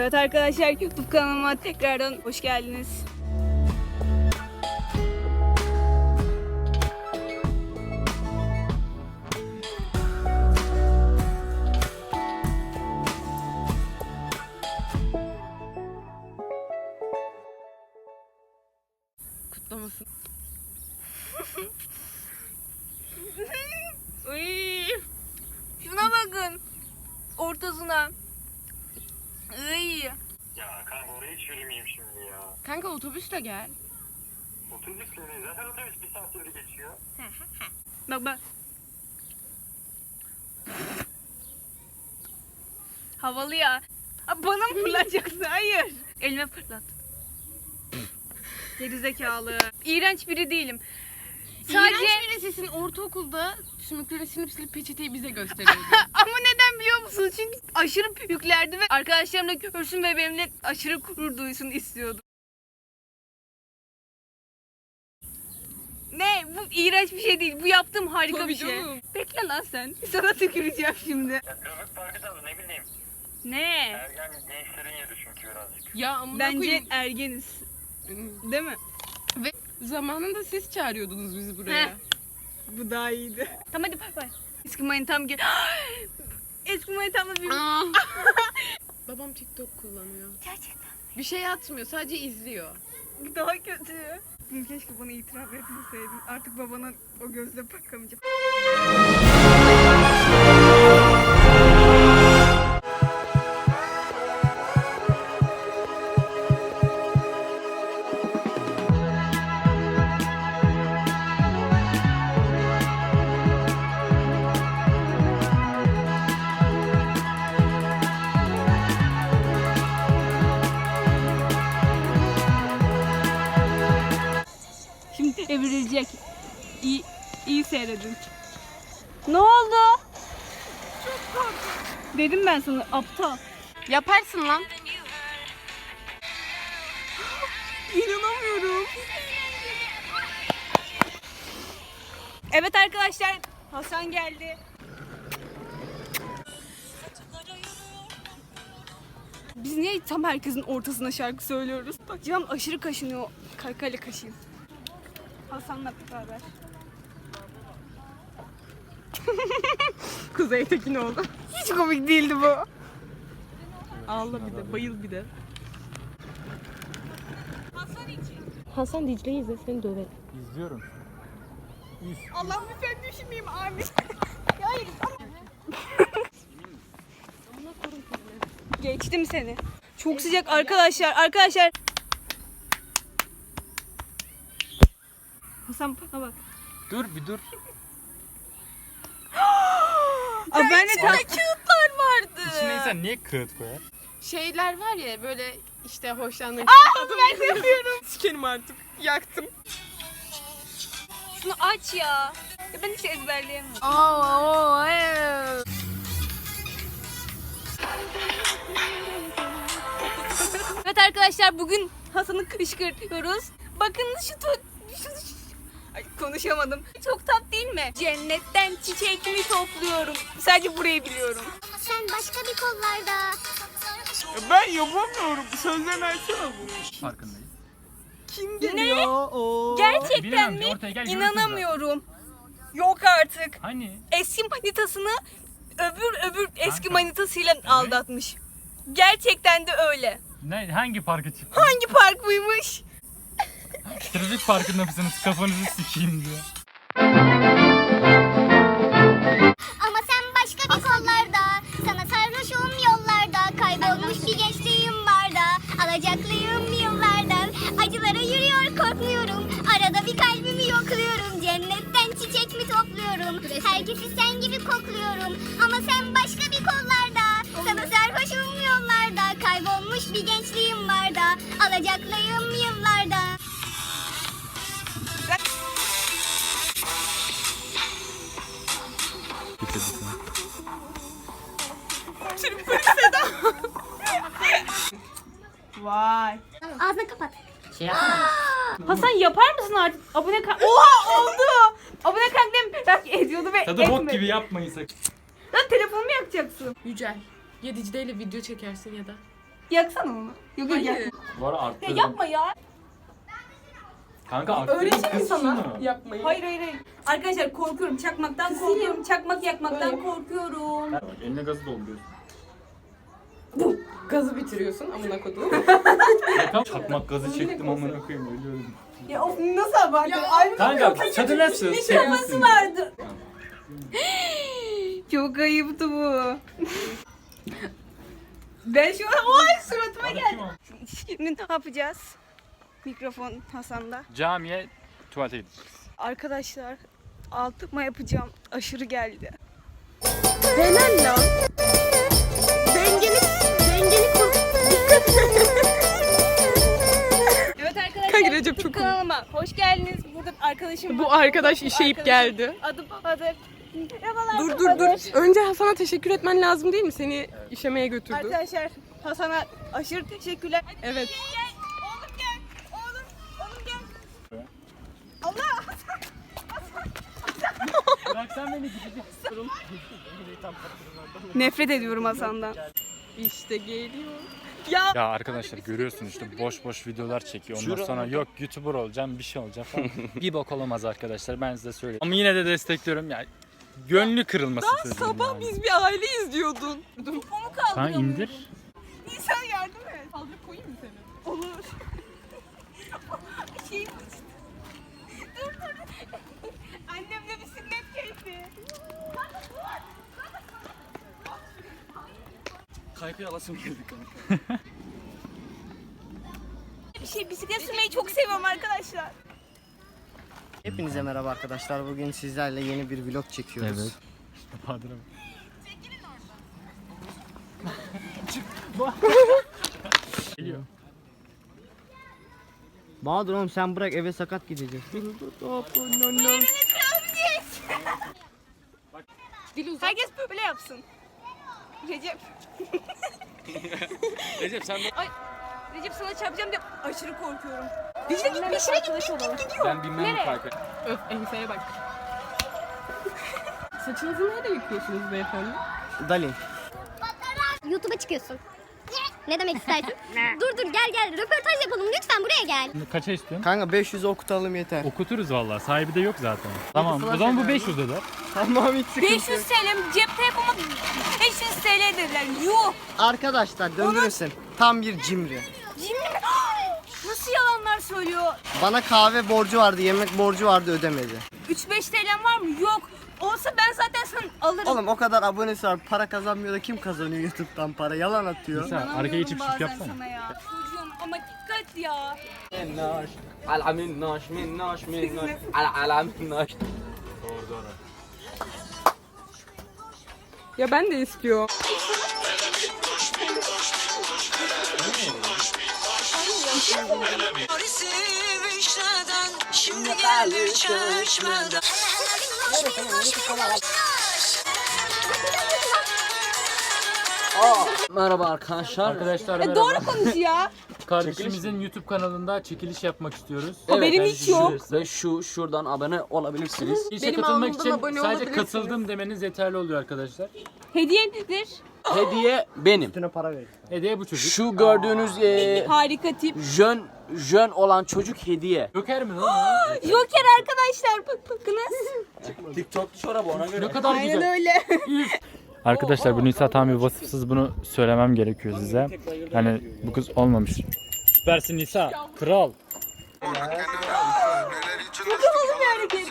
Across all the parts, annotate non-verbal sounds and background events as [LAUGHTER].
Evet arkadaşlar YouTube kanalıma tekrardan hoş geldiniz. Kutlamasın. Uy, şuna bakın. Ortasına. Uy. Ya kanka oraya hiç yürümeyeyim şimdi ya. Kanka otobüsle gel. Otobüs mi? Zaten otobüs bir saat öyle geçiyor. Bak bak. Havalı ya. Aa, Bana mı fırlatacaksın? Hayır. Elime fırlat. Gerizekalı. İğrenç biri değilim. Sadece İğrenç birisisin ortaokulda sümüklerini silip silip peçeteyi bize gösteriyordu. [LAUGHS] ama neden biliyor musunuz? Çünkü aşırı yüklerdi ve arkadaşlarımla görsün ve benimle aşırı gurur duysun istiyordum. Ne? Bu iğrenç bir şey değil. Bu yaptığım harika Tabii bir şey. canım. Bekle lan sen. [LAUGHS] Sana tüküreceğim şimdi. Ya trafik parkı tabii ne bileyim. Ne? Ergen gençlerin yeri çünkü birazcık. ya amına Bence koyayım. ergeniz. Değil mi? Ve zamanında siz çağırıyordunuz bizi buraya. Heh. Bu daha iyiydi. Tamam hadi bay bay. Eski manitam gel. [GASPS] Eski manitamla bir... [LAUGHS] Babam TikTok kullanıyor. Gerçekten. Bir şey atmıyor sadece izliyor. Bu daha kötü. Keşke bana itiraf etmeseydin. Artık babana o gözle bakamayacağım. Şimdi evrilecek. İyi, iyi seyredin. Ne oldu? Çok korktum. Dedim ben sana aptal. Yaparsın lan. İnanamıyorum. Evet arkadaşlar Hasan geldi. Biz niye tam herkesin ortasına şarkı söylüyoruz? Bak canım aşırı kaşınıyor. Kaykayla kaşıyım. Hasan'la beraber. [LAUGHS] Kuzey Tekin oldu. Hiç komik değildi bu. Ağla bir de bayıl bir de. Hasan Dicle'yi izle seni döverim. İzliyorum. Allah'ım lütfen düşünmeyeyim amin. [LAUGHS] Hayır. Geçtim seni. Çok sıcak arkadaşlar. Arkadaşlar. Hasan bana bak. Dur bir dur. [GASPS] Aa, ben de tam... kağıtlar vardı. İçine insan niye kağıt koyar? Şeyler var ya böyle işte hoşlandığın ben de yapıyorum. [LAUGHS] Sikerim artık. Yaktım. Şunu aç ya. ya ben hiç ezberleyemem. Oo, ee. Evet arkadaşlar bugün Hasan'ı kışkırtıyoruz. Bakın şu şu, şu- Ay, konuşamadım. Çok tat değil mi? Cennetten çiçek mi topluyorum? Sadece burayı biliyorum. Sen başka bir kollarda. Ben yapamıyorum. Sözlerini açsana bunu. Farkındayım. Kim Gerçekten Bilmiyorum, mi? ortaya gel, görürsün İnanamıyorum. Yok artık. Hani? Eski manitasını öbür öbür eski manitasıyla aldatmış. Gerçekten de öyle. Ne, hangi parka çıktın? Hangi park mıymış? Trafik parkında mısınız? Kafanızı sikeyim diye. Ama sen başka bir kollarda. Sana sarhoşum yollarda. Kaybolmuş bir gençliğim var da. Alacaklıyım yıllardan. Acılara yürüyor korkmuyorum. Arada bir kalbimi yokluyorum. Cennetten çiçek mi topluyorum. Herkesi sen gibi kokluyorum. Ama sen başka bir kollarda. Sana sarhoşum yollarda. Kaybolmuş bir gençliğim var da. Alacaklıyım yıllarda. Vay. Ağzını kapat. Hasan yapar mısın artık? Abone kal... Oha [LAUGHS] oldu. Abone kalbim merak ediyordu ve Tadı bok etmedi. gibi yapmayın sakın. Lan telefonumu yakacaksın. Yücel. İle video çekersin ya da. Yaksana onu. Yok yok yak. Bu ara Ya arttırdım. yapma ya. Kanka arttırdım. Öğreteyim mi kız sana şunu. yapmayı? Hayır hayır hayır. Arkadaşlar korkuyorum. Çakmaktan korkuyorum. Çakmak yakmaktan korkuyorum. Bak eline gazı dolduruyorsun. Gazı bitiriyorsun amına kodum. [LAUGHS] Yakam çakmak gazı çektim amına koyayım ölüyorum. Ya of nasıl abartıyor? Ay, Kanka çadırlarsın. ne şakası vardı. [LAUGHS] Çok ayıptı bu. [LAUGHS] ben şu an ay suratıma geldi. Şimdi ne yapacağız? Mikrofon Hasan'da. Camiye tuvalete gideceğiz. Arkadaşlar altıma yapacağım. Aşırı geldi. Helal lan. Recep çok kanalıma hoş geldiniz. Burada arkadaşım Bu var. arkadaş işeyip Arkadaşım. geldi. Adı babadır. Merhabalar Dur dur dur. Önce Hasan'a teşekkür etmen lazım değil mi? Seni işemeye götürdü. Arkadaşlar Hasan'a aşırı teşekkürler. Evet. Gel oğlum gel. Oğlum oğlum gel. Allah. Bıraksan beni gideceğim. [LAUGHS] Nefret ediyorum Hasan'dan. İşte geliyor. Ya arkadaşlar görüyorsun işte boş boş videolar çekiyor. Ondan sonra yok YouTuber olacağım bir şey olacağım falan. [LAUGHS] bir bok olamaz arkadaşlar ben size söyleyeyim. Ama yine de destekliyorum ya. Gönlü kırılmasın çocuğun Sabah yani. biz bir aile izliyordun. Onu Sen kaldırıyorum. indir. Nisan yardım et. Kaldırıp koyayım mı seni? Olur. şey Dur dur. Annemle bisiklet keyfi. Kaykay alasım geldi kanka. Bir şey bisiklet sürmeyi çok seviyorum arkadaşlar. Hepinize merhaba arkadaşlar. Bugün sizlerle yeni bir vlog çekiyoruz. Evet. Bahadır abi. Geliyor. Bahadır oğlum sen bırak eve sakat gideceğiz. Herkes böyle yapsın. Recep. [LAUGHS] Recep sen Ay Recep sana çarpacağım diye aşırı korkuyorum. Recep git peşine git git git gidiyor. ben bilmem Nereye? kaykay. Öf enseye bak. [LAUGHS] Saçınızı nerede yıkıyorsunuz beyefendi? Dalin. YouTube'a çıkıyorsun. Ne demek istersin? [LAUGHS] dur dur gel gel röportaj yapalım lütfen buraya gel. Kaça istiyorsun? Kanka 500 okutalım yeter. Okuturuz valla. Sahibi de yok zaten. Tamam. O zaman bu 500 eder. Tamam hiç sıkıntı 500 yok. TL cep telefonu 500 TL dediler. Yuh. Arkadaşlar döndürürsün. Tam bir cimri. Cimri mi? [GASPS] Nasıl yalanlar söylüyor? Bana kahve borcu vardı, yemek borcu vardı ödemedi. 3-5 TL'm var mı? Yok. Olsa ben zaten sana alırım. Oğlum o kadar abonesi var para kazanmıyor da kim kazanıyor YouTube'dan para yalan atıyor. Mesela arkaya geçip şık yapsana. Ama dikkat ya. Minnoş, ala minnoş, minnoş, minnoş, ala ala minnoş. Doğru doğru. Ya ben de istiyorum. Merhaba arkadaşlar. Arkadaşlar merhaba. Doğru konuş ya. [LAUGHS] Kardeşimizin YouTube kanalında çekiliş yapmak istiyoruz. Haberim hiç yok. Ve şu şuradan abone olabilirsiniz. İşe Benim katılmak için abone sadece olabilirsiniz. katıldım demeniz yeterli oluyor arkadaşlar. Hediye nedir? Hediye benim. Üstüne para ver. Hediye bu çocuk. Şu gördüğünüz e, Harika tip. jön jön olan çocuk hediye. Joker mi lan? o? Joker arkadaşlar bak bakınız. [LAUGHS] TikTok çorabı ona göre. ne kadar güzel. öyle. Arkadaşlar bu Nisa tam bir vasıfsız bunu söylemem gerekiyor size. Hani bu kız olmamış. Süpersin Nisa. Kral. Çok havalı bir hareketti.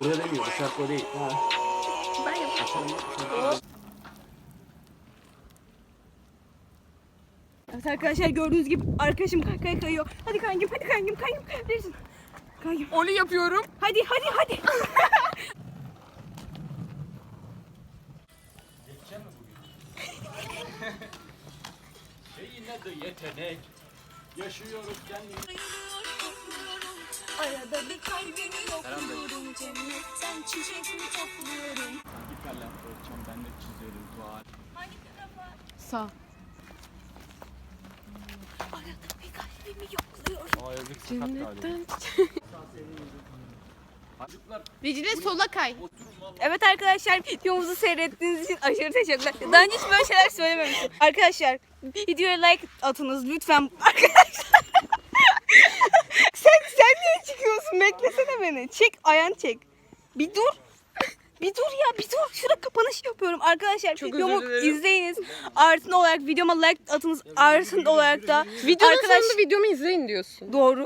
Buraya demiyor. Bu şarkı değil. Ha. Evet arkadaşlar gördüğünüz gibi arkadaşım kaykay kayıyor. Hadi kankim hadi kankim kankim kayabilirsin. Kankim. Onu yapıyorum. Hadi hadi hadi. [LAUGHS] Yine de yetenek. Yaşıyoruz kendimiz. Arada bir kalbimi yokluyorum. Cennetten çiçek mi topluyorum? Kalem ölçem ben de çizerim dua. Hangi tarafa? Sağ. Arada bir kalbimi yokluyorum. Cennetten Dicle sola kay. Evet arkadaşlar videomuzu seyrettiğiniz için aşırı teşekkürler. Daha önce hiç böyle şeyler söylememiştim. Arkadaşlar videoya like atınız lütfen. Arkadaşlar. [LAUGHS] sen, sen niye çıkıyorsun? Beklesene beni. Çek ayağını çek. Bir dur. Bir dur ya bir dur. Şurada kapanış yapıyorum. Arkadaşlar videomu izleyiniz. Artın olarak videoma like atınız. Artın olarak da Videonun Arkadaş- sonunda videomu izleyin diyorsun. doğru.